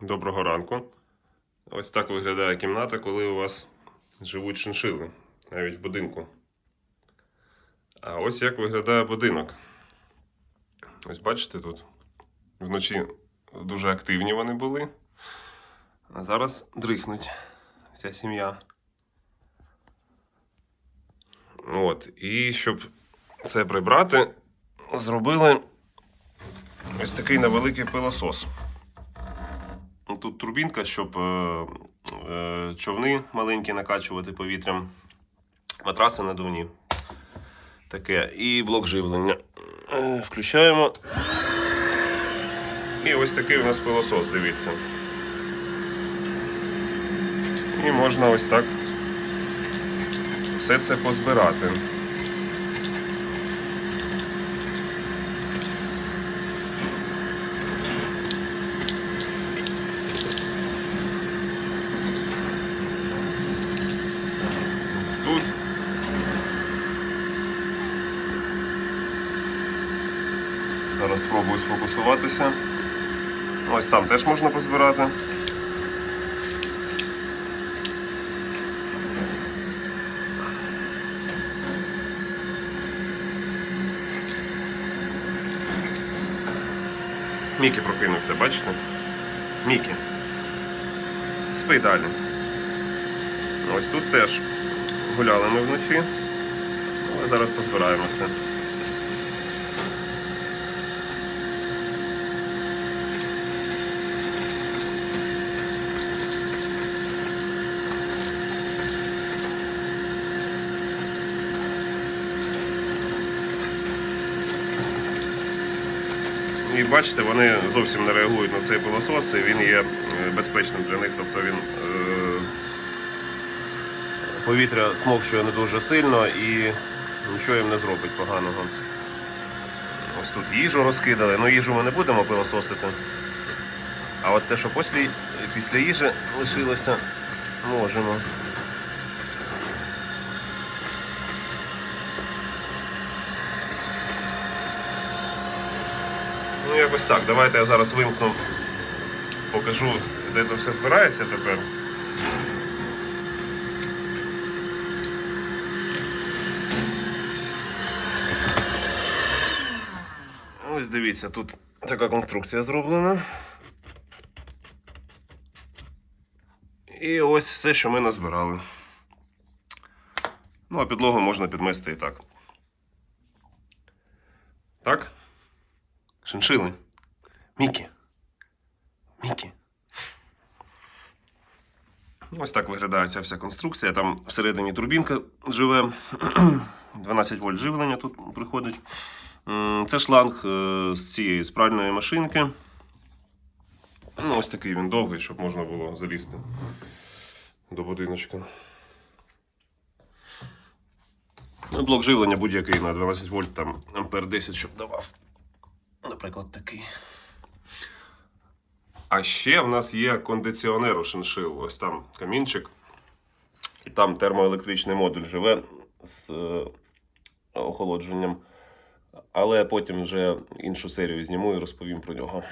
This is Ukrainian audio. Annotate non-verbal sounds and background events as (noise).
Доброго ранку. Ось так виглядає кімната, коли у вас живуть шиншили, навіть в будинку. А ось як виглядає будинок. Ось бачите тут. Вночі дуже активні вони були. А зараз дрихнуть вся сім'я. От. І щоб це прибрати, зробили ось такий невеликий пилосос. Тут турбінка, щоб е, е, човни маленькі накачувати повітрям, матраси надувні. Таке. І блок живлення. Е, Включаємо. І ось такий у нас пилосос, дивіться. І можна ось так все це позбирати. Ось Тут. Зараз спробую сфокусуватися. Ось там теж можна позбирати. Мікі прокинувся, бачите? Мікі. Спи далі. Ось тут теж гуляли ми вночі. Але зараз позбираємося. І бачите, вони зовсім не реагують на цей пилосос, і він є е, безпечним для них. Тобто він е, повітря смокчує не дуже сильно і нічого їм не зробить поганого. Ось тут їжу розкидали. Ну їжу ми не будемо пилососити. А от те, що після, після їжі лишилося, можемо. Ну, якось так. Давайте я зараз вимкну, покажу, де це все збирається тепер. Ось дивіться, тут така конструкція зроблена. І ось все, що ми назбирали. Ну, а підлогу можна підмести і так. Так? Шиншили. Мікі. Мікі. Ось так виглядає ця вся конструкція. Там всередині турбінка живе. (clears throat) 12 вольт живлення тут приходить. Це шланг е, з цієї спральної машинки. Ну, ось такий він довгий, щоб можна було залізти до будиночка. Ну, блок живлення будь-який на 12 вольт, там ампер 10, щоб давав. Наприклад, такий. А ще в нас є кондиціонер у шиншил. Ось там камінчик. І там термоелектричний модуль живе з е, охолодженням. Але потім вже іншу серію зніму і розповім про нього.